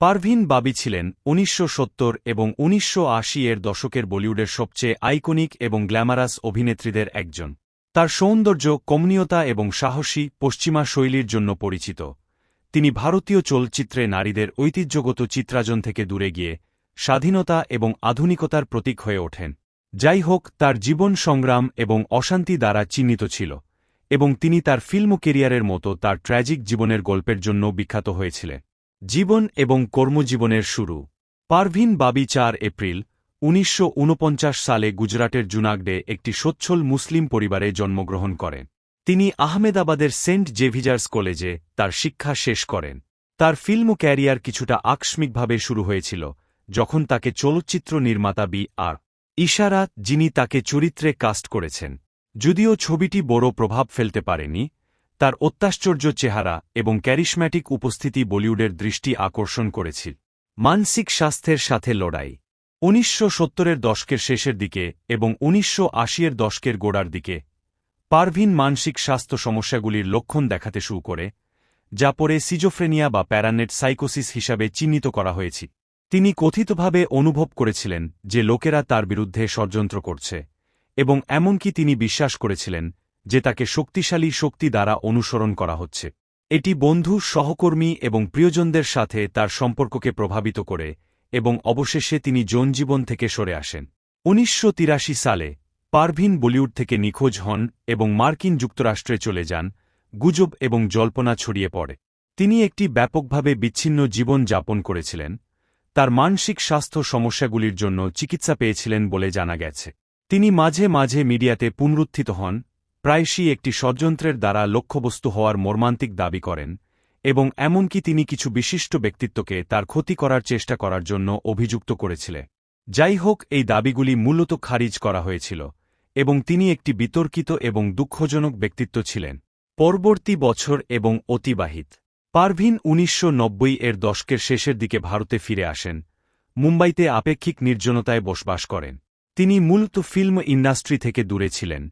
পারভিন বাবি ছিলেন উনিশশো সত্তর এবং উনিশশো আশি এর দশকের বলিউডের সবচেয়ে আইকনিক এবং গ্ল্যামারাস অভিনেত্রীদের একজন। তার সৌন্দর্য, কমনীয়তা এবং সাহসী পশ্চিমা শৈলীর জন্য পরিচিত। তিনি ভারতীয় চলচ্চিত্রে নারীদের ঐতিহ্যগত চিত্রাজন থেকে দূরে গিয়ে স্বাধীনতা এবং আধুনিকতার প্রতীক হয়ে ওঠেন। যাই হোক, তার জীবন সংগ্রাম এবং অশান্তি দ্বারা চিহ্নিত ছিল এবং তিনি তার ফিল্ম কেরিয়ারের মতো তার ট্র্যাজিক জীবনের গল্পের জন্য বিখ্যাত হয়েছিলেন। জীবন এবং কর্মজীবনের শুরু। পারভিন বাবি চার এপ্রিল, উনিশশো ঊনপঞ্চাশ সালে গুজরাটের জুনাগডে একটি সচ্ছল মুসলিম পরিবারে জন্মগ্রহণ করেন। তিনি আহমেদাবাদের সেন্ট জেভিজার্স কলেজে তার শিক্ষা শেষ করেন। তার ফিল্ম ক্যারিয়ার কিছুটা আকস্মিকভাবে শুরু হয়েছিল, যখন তাকে চলচ্চিত্র নির্মাতা বি আর ইশারা, যিনি তাকে চরিত্রে কাস্ট করেছেন। যদিও ছবিটি বড় প্রভাব ফেলতে পারেনি তার অত্যাশ্চর্য চেহারা এবং ক্যারিশম্যাটিক উপস্থিতি বলিউডের দৃষ্টি আকর্ষণ করেছিল। মানসিক স্বাস্থ্যের সাথে লড়াই। উনিশশো সত্তরের দশকের শেষের দিকে এবং উনিশশো আশিয়ের দশকের গোড়ার দিকে পারভিন মানসিক স্বাস্থ্য সমস্যাগুলির লক্ষণ দেখাতে শুরু করে, যা পরে সিজোফ্রেনিয়া বা প্যারানেট সাইকোসিস হিসাবে চিহ্নিত করা হয়েছে। তিনি কথিতভাবে অনুভব করেছিলেন যে লোকেরা তার বিরুদ্ধে ষড়যন্ত্র করছে এবং এমনকি তিনি বিশ্বাস করেছিলেন যে তাকে শক্তিশালী শক্তি দ্বারা অনুসরণ করা হচ্ছে। এটি বন্ধু, সহকর্মী এবং প্রিয়জনদের সাথে তার সম্পর্ককে প্রভাবিত করে এবং অবশেষে তিনি জনজীবন থেকে সরে আসেন। উনিশশো তিরাশি সালে পারভিন বলিউড থেকে নিখোঁজ হন এবং মার্কিন যুক্তরাষ্ট্রে চলে যান, গুজব এবং জল্পনা ছড়িয়ে পড়ে। তিনি একটি ব্যাপকভাবে বিচ্ছিন্ন জীবন যাপন করেছিলেন। তার মানসিক স্বাস্থ্য সমস্যাগুলির জন্য চিকিৎসা পেয়েছিলেন বলে জানা গেছে। তিনি মাঝে মাঝে মিডিয়াতে পুনরুত্থিত হন প্রায়শই একটি ষড়যন্ত্রের দ্বারা লক্ষ্যবস্তু হওয়ার মর্মান্তিক দাবি করেন, এবং এমনকি তিনি কিছু বিশিষ্ট ব্যক্তিত্বকে তার ক্ষতি করার চেষ্টা করার জন্য অভিযুক্ত করেছিলেন যাই হোক এই দাবিগুলি মূলত খারিজ করা হয়েছিল, এবং তিনি একটি বিতর্কিত এবং দুঃখজনক ব্যক্তিত্ব ছিলেন। পরবর্তী বছর এবং অতিবাহিত। পারভিন উনিশশো নব্বই এর দশকের শেষের দিকে ভারতে ফিরে আসেন, মুম্বাইতে আপেক্ষিক নির্জনতায় বসবাস করেন। তিনি মূলত ফিল্ম ইন্ডাস্ট্রি থেকে দূরে ছিলেন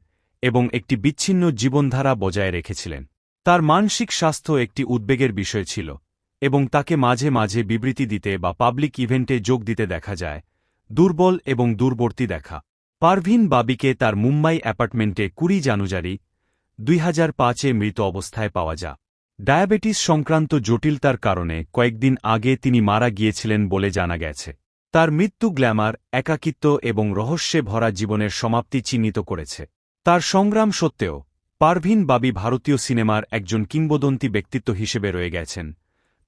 এবং একটি বিচ্ছিন্ন জীবনধারা বজায় রেখেছিলেন। তার মানসিক স্বাস্থ্য একটি উদ্বেগের বিষয় ছিল, এবং তাকে মাঝে মাঝে বিবৃতি দিতে বা পাবলিক ইভেন্টে যোগ দিতে দেখা যায়, দুর্বল এবং দূরবর্তী দেখা। পারভিন বাবিকে তার মুম্বাই অ্যাপার্টমেন্টে কুড়ি জানুয়ারি, দুই হাজার পাঁচে মৃত অবস্থায় পাওয়া যা। ডায়াবেটিস সংক্রান্ত জটিলতার কারণে কয়েকদিন আগে তিনি মারা গিয়েছিলেন বলে জানা গেছে। তার মৃত্যু গ্ল্যামার, একাকিত্ব এবং রহস্যে ভরা জীবনের সমাপ্তি চিহ্নিত করেছে। তার সংগ্রাম সত্ত্বেও, পারভিন বাবি ভারতীয় সিনেমার একজন কিংবদন্তি ব্যক্তিত্ব হিসেবে রয়ে গেছেন।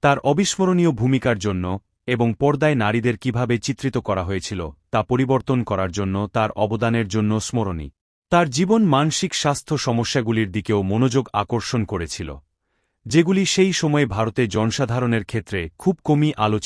তার অবিস্মরণীয় ভূমিকার জন্য এবং পর্দায় নারীদের কীভাবে চিত্রিত করা হয়েছিল, তা পরিবর্তন করার জন্য তার অবদানের জন্য স্মরণী। তার জীবন মানসিক স্বাস্থ্য সমস্যাগুলির দিকেও মনোযোগ আকর্ষণ করেছিল, যেগুলি সেই সময়ে ভারতে জনসাধারণের ক্ষেত্রে খুব কমই আলোচিত